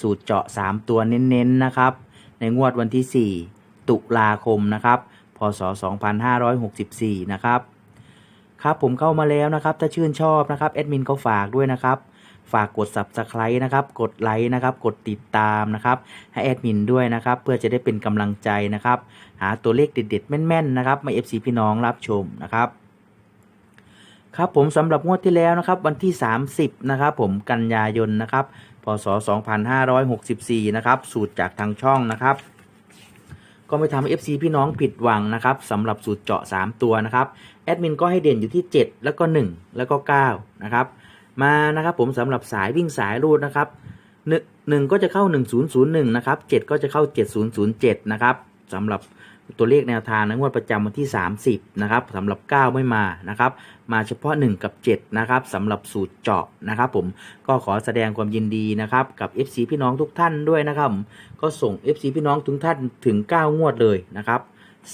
สูตรเจาะ 3 ตัวเน้นๆนะครับ ในงวดวันที่ 4 ตุลาคมนะครับ พศ 2564 นะครับ ครับผมเข้ามาแล้วนะครับ ถ้าชื่นชอบนะครับแอดมินก็ฝากด้วยนะครับ ฝากกด subscribe นะครับ กดไลค์นะครับ กดติดตามนะครับ ให้แอดมินด้วยนะครับ เพื่อจะได้เป็นกำลังใจนะครับ หาตัวเลขเด็ดๆ แม่นๆ นะครับ มา FC พี่น้องรับชมนะครับครับผมสำหรับงวดที่แล้วนะครับวันที่ 30นะครับผมกันยายนนะครับ พศ 2564 นะครับ สูตรจากทางช่องนะครับ ก็ไม่ทำให้ FC พี่น้องผิดหวังนะครับสำหรับสูตรเจาะ 3 ตัวนะครับ แอดมินก็ให้เด่นอยู่ที่ 7 แล้วก็ 1 แล้วก็ 9 นะครับ มานะครับผมสำหรับสายวิ่งสายรูดนะครับหนึ่งหนึ่งก็จะเข้า 1001 นะครับ 7 ก็จะเข้า 7007 นะครับสำหรับ ตัวเลขแนวทางในงวดประจำวันที่ 30 นะครับสำหรับ 9 ไม่มานะครับ มาเฉพาะ 1 กับ 7 นะครับสำหรับสูตรเจาะนะครับ ผมก็ขอแสดงความยินดีนะครับกับ FC พี่น้องทุกท่านด้วยนะครับ ก็ส่ง FC พี่น้องทุกท่านถึง 9 งวดเลยนะครับ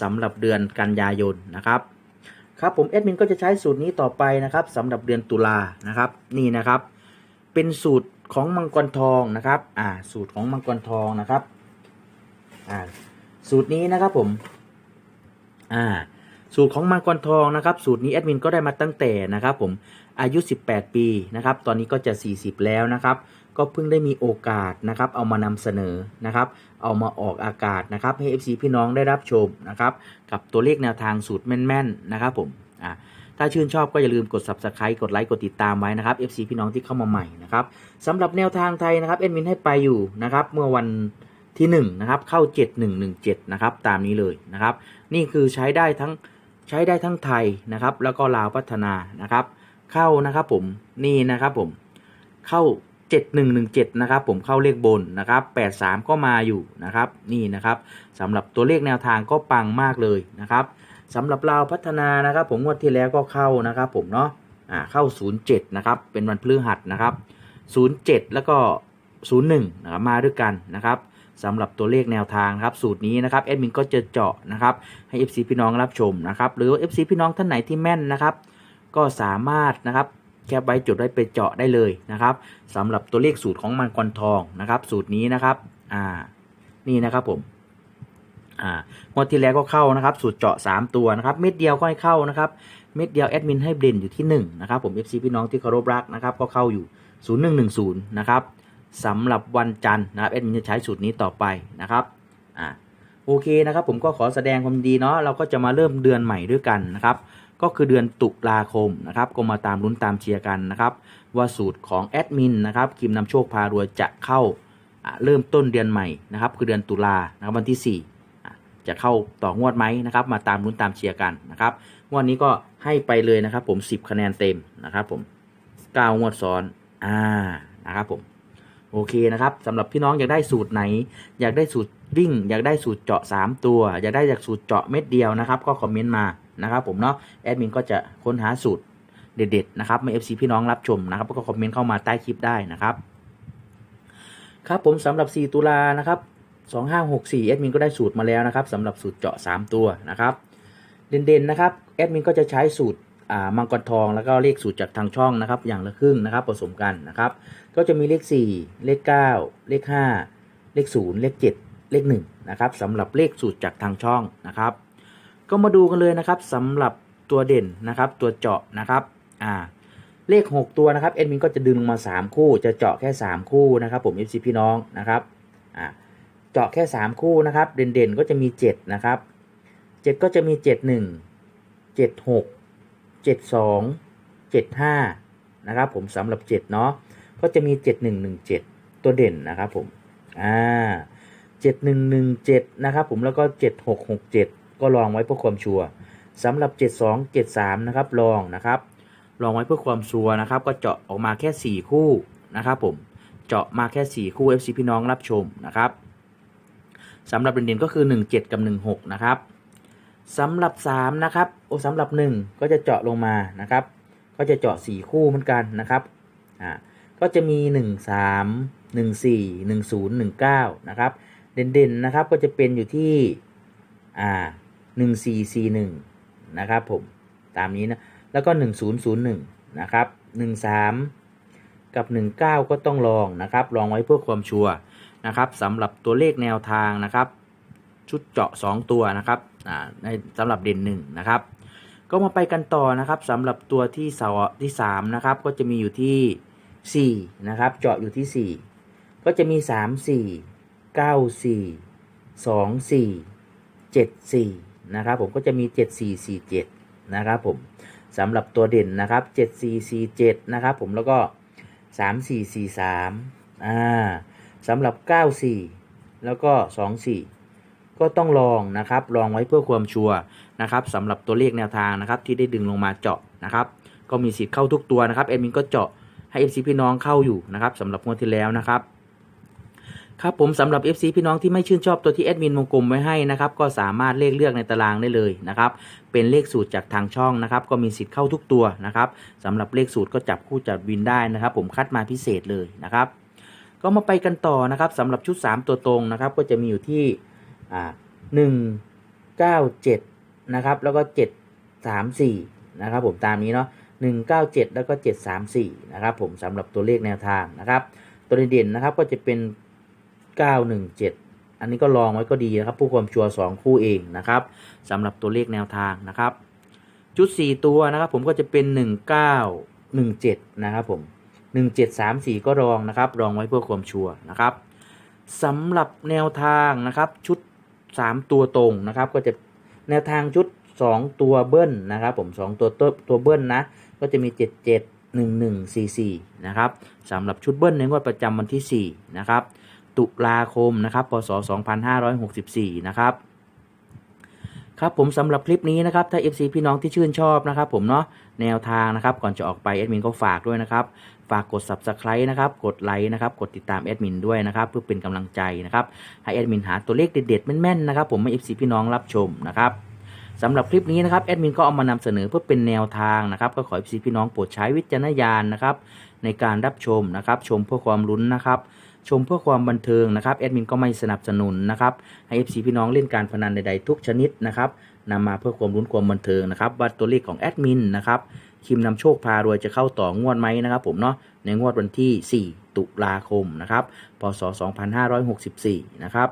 สำหรับเดือนกันยายนนะครับครับผมแอดมินก็จะใช้สูตรนี้ต่อไปนะครับสำหรับเดือนตุลานะครับนี่นะครับ เป็นสูตรของมังกรทองนะครับ อ่า สูตรของมังกรทองนะครับ อ่า สูตรนี้นะครับผม อ่า สูตรของมังกรทองนะครับ สูตรนี้แอดมินก็ได้มาตั้งแต่นะครับ ผมอายุ 18 ปีนะครับ ตอนนี้ก็จะ 40 แล้วนะครับ ก็เพิ่งได้มีโอกาสนะครับ เอามานำเสนอนะครับ เอามาออกอากาศนะครับ ให้ FC พี่น้องได้รับชมนะครับ กับตัวเลขแนวทางสูตรแม่นๆนะครับ ผม อ่าถ้าชื่นชอบก็อย่าลืมกด subscribe กดไลค์กดติดตามไว้นะครับ FC พี่น้องที่เข้ามาใหม่นะครับสำหรับแนวทางไทยนะครับเอ็ดมินให้ไปอยู่นะครับ เมื่อวัน ที่1นะครับเข้า 7117นะครับตามนี้เลยนะครับ นี่คือใช้ได้ทั้งใช้ได้ทั้งไทยนะครับ แล้วก็ลาวพัฒนานะครับ เข้านะครับผมนี่นะครับผมเข้า 7117นะครับผมเข้าเลขบนนะครับ83 ก็มาอยู่นะครับ นี่นะครับสำหรับตัวเลขแนวทางก็ปังมากเลยนะครับสำหรับเราวพัฒนานะครับ ผมงวดที่แล้วก็เข้านะครับ ผมเนาะอ่าเข้า 07นะครับเป็นวันพฤหัสนะครับ 07 แล้วก็ 01นะครับมาด้วยกันนะครับ สำหรับตัวเลขแนวทางครับสูตรนี้นะครับแอดมินก็จะเจาะนะครับให้ FC พี่น้องรับชมนะครับหรือ FC พี่น้องท่านไหนที่แม่นนะครับ ก็สามารถนะครับแคปไว้จดไว้ไปเจาะได้เลยนะครับสำหรับตัวเลขสูตรของมังกรทองนะครับสูตรนี้นะครับอ่านี่นะครับผมอ่างวดที่แล้วก็เข้านะครับ สูตรเจาะ 3 ตัวนะครับ เม็ดเดียวก็ให้เข้านะครับเม็ดเดียวแอดมินให้เด่นอยู่ที่1นะครับผม FC พี่น้องที่เคารพรักนะครับก็เข้าอยู่ 0110 นะครับ สำหรับวันจันทร์นะครับแอดมินจะใช้สูตรนี้ต่อไปนะครับอ่าโอเคนะครับ ผมก็ขอแสดงความดีเนาะเราก็จะมาเริ่มเดือนใหม่ด้วยกันนะครับ ก็คือเดือนตุลาคมนะครับ ก็มาตามลุ้นตามเชียร์กันนะครับว่าสูตรของแอดมินนะครับคิมนำโชคพารวยจะเข้าเริ่มต้นเดือนใหม่นะครับคือเดือนตุลานะครับวันที่4อ่จะเข้าต่องวดไหมนะครับ มาตามลุ้นตามเชียร์กันนะครับงวดนี้ก็ให้ไปเลยนะครับ ผม 10 คะแนนเต็มนะครับ ผม9งวดซ้อนอ่านะครับผม โอเคนะครับสำหรับพี่น้องอยากได้สูตรไหน อยากได้สูตรวิ่ง อยากได้สูตรเจาะ 3 ตัว อยากได้จากสูตรเจาะเม็ดเดียวนะครับ ก็คอมเมนต์มานะครับผมเนาะแอดมินก็จะค้นหาสูตรเด็ดๆนะครับมา FC พี่น้องรับชมนะครับก็คอมเมนต์เข้ามาใต้คลิปได้นะครับ ครับผมสำหรับ 4 ตุลานะครับ2564แอดมินก็ได้สูตรมาแล้วนะครับสำหรับสูตรเจาะ 3 ตัวนะครับ เด่นๆนะครับแอดมินก็จะใช้สูตร มังกรทองแล้วก็เลขสูตรจากทางช่องนะครับ อย่างละครึ่งนะครับ ผสมกันนะครับ ก็จะมีเลข 4 เลข 9 เลข 5 เลข 0 เลข 7 เลข1นะครับสำหรับเลขสูตรจากทางช่องนะครับ ก็มาดูกันเลยนะครับสำหรับตัวเด่นนะครับ ตัวเจาะนะครับอ่าเลข 6 ตัวนะครับเอ็ดมินก็จะดึงลงมา 3 คู่ จะเจาะแค่ 3 คู่นะครับผม FC พี่น้องนะครับอ่าเจาะแค่ 3 คู่นะครับ เด่นๆก็จะมี 7 นะครับ 7 ก็จะมี 7 1 7 6 7 2 7 5 นะครับผมสำหรับ 7 เนาะก็จะมี 7 1 1 7 ตัวเด่นนะครับผมอ่า7 1 1 7 นะครับผมแล้วก็ 7 6 6 7 ก็ลองไว้เพื่อความชัวร์สำหรับ 72 73 นะครับลองนะครับ ลองไว้เพื่อความชัวร์นะครับ ก็เจาะออกมาแค่ 4 คู่นะครับผมเจาะมาแค่ 4 คู่ FC พี่น้องรับชมนะครับสำหรับเด่นๆก็คือ 17 กับ 16 นะครับ สำหรับ 3 นะครับ โอ้สำหรับ 1 ก็จะเจาะลงมานะครับ ก็จะเจาะ 4 คู่เหมือนกันนะครับอ่าก็จะมี 1 3 1 4 1 0 1 9 นะครับ เด่นๆนะครับก็จะเป็นอยู่ที่อ่า1 4 4 1 นะครับผมตามนี้นะ แล้วก็ 1001 นะครับ 13 กับ 19 ก็ต้องลองนะครับ ลองไว้เพื่อความชัวร์นะครับสำหรับตัวเลขแนวทางนะครับ ชุดเจาะ 2 ตัวนะครับ ในสำหรับเด่น1นะครับ ก็มาไปกันต่อนะครับสำหรับตัวที่เสาที่3นะครับ ก็จะมีอยู่ที่4นะครับ เจาะอยู่ที่4ก็จะมี3 4 9 4 2 4 7 4นะครับ ผมก็จะมี7 4 4 7นะครับผมสำหรับตัวเด่นนะครับ7 4 4 7นะครับ ผมแล้วก็3 4 4 3อ่าสำหรับ9 4แล้วก็2 4 ก็ต้องลองนะครับลองไว้เพื่อความชัวร์นะครับสำหรับตัวเลขแนวทางนะครับที่ได้ดึงลงมาเจาะนะครับก็มีสิทธิ์เข้าทุกตัวนะครับแอดมินก็เจาะให้ FC พี่น้องเข้าอยู่นะครับสำหรับงวดที่แล้วนะครับครับผมสำหรับ FC พี่น้องที่ไม่ชื่นชอบตัวที่แอดมินวงกลมไว้ให้นะครับก็สามารถเลขเลือกในตารางได้เลยนะครับเป็นเลขสูตรจากทางช่องนะครับก็มีสิทธิ์เข้าทุกตัวนะครับสำหรับเลขสูตรก็จับคู่จับวินได้นะครับ ผมคัดมาพิเศษเลยนะครับ ก็มาไปกันต่อนะครับสำหรับชุด 3 ตัวตรงนะครับก็จะมีอยู่ที่ อ่าหนึ่งเก้าเจ็ดนะครับ แล้วก็เจ็ดสามสี่นะครับผมตามนี้เนาะหนึ่งเก้าเจ็ดแล้วก็เจ็ดสามสี่นะครับผมสำหรับตัวเลขแนวทางนะครับ ตัวเด่นๆนะครับก็จะเป็น917อันนี้ก็ลองไว้ก็ดีนะครับ ผู้ความชัวร์2คู่เองนะครับสำหรับตัวเลขแนวทางนะครับ ชุด4ตัวนะครับผมก็จะเป็น1917นะครับผม1734ก็รองนะครับรองไว้เพื่อความชัวร์นะครับสำหรับแนวทางนะครับชุด สามตัวตรงนะครับ ก็จะแนวทางชุดสองตัวเบิ้ลนะครับ ผม2ตัวตัวตัวเบิ้ลนะ ก็จะมีเจ็ดเจ็ดหนึ่งหนึ่งสี่สี่นะครับสำหรับชุดเบิ้ลในงวดประจำวันที่สี่นะครับ ตุลาคมนะครับพศสองพันห้าร้อยหกสิบสี่นะครับ ครับผมสำหรับคลิปนี้นะครับถ้า FC พี่น้องที่ชื่นชอบนะครับผมเนาะแนวทางนะครับก่อนจะออกไปแอดมินก็ฝากด้วยนะครับฝากกด Subscribe นะครับกดไลค์นะครับกดติดตามแอดมินด้วยนะครับเพื่อเป็นกำลังใจนะครับให้แอดมินหาตัวเลขเด็ดๆแม่นๆนะครับผมให้ FC พี่น้องรับชมนะครับสำหรับคลิปนี้นะครับแอดมินก็เอามานำเสนอเพื่อเป็นแนวทางนะครับก็ขอให้ FC พี่น้องโปรดใช้วิจารณญาณนะครับในการรับชมนะครับชมเพื่อความลุ้นนะครับ ชมเพื่อความบันเทิงนะครับแอดมินก็ไม่สนับสนุนนะครับให้ FC พี่น้องเล่นการพนันใดๆทุกชนิดนะครับนำมาเพื่อความลุ้นความบันเทิงนะครับว่าตัวเลขของแอดมินนะครับคิมนำโชคพารวยจะเข้าต่องวดไหมนะครับผมเนาะในงวดวันที่ 4 ตุลาคมนะครับพศ 2564 นะครับ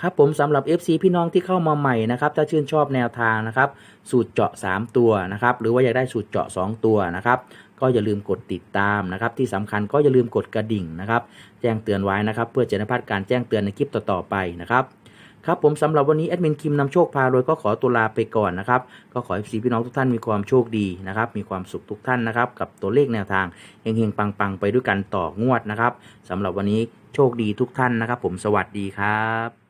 ครับผมสำหรับ FC พี่น้องที่เข้ามาใหม่นะครับถ้าชื่นชอบแนวทางนะครับสูตรเจาะ 3 ตัวนะครับหรือว่าอยากได้สูตรเจาะ 2 ตัวนะครับ ก็อย่าลืมกดติดตามนะครับ ที่สำคัญก็อย่าลืมกดกระดิ่งนะครับ แจ้งเตือนไว้นะครับ เพื่อจะได้พลาดการแจ้งเตือนในคลิปต่อๆไปนะครับครับผมสำหรับวันนี้แอดมินคิมนำโชคพารวยก็ขอตัวลาไปก่อนนะครับ ก็ขอให้พี่น้องทุกท่านมีความโชคดีนะครับ มีความสุขทุกท่านนะครับ กับตัวเลขแนวทางเฮงๆปังๆ ไปด้วยกันต่องวดนะครับสำหรับวันนี้โชคดีทุกท่านนะครับ ผมสวัสดีครับ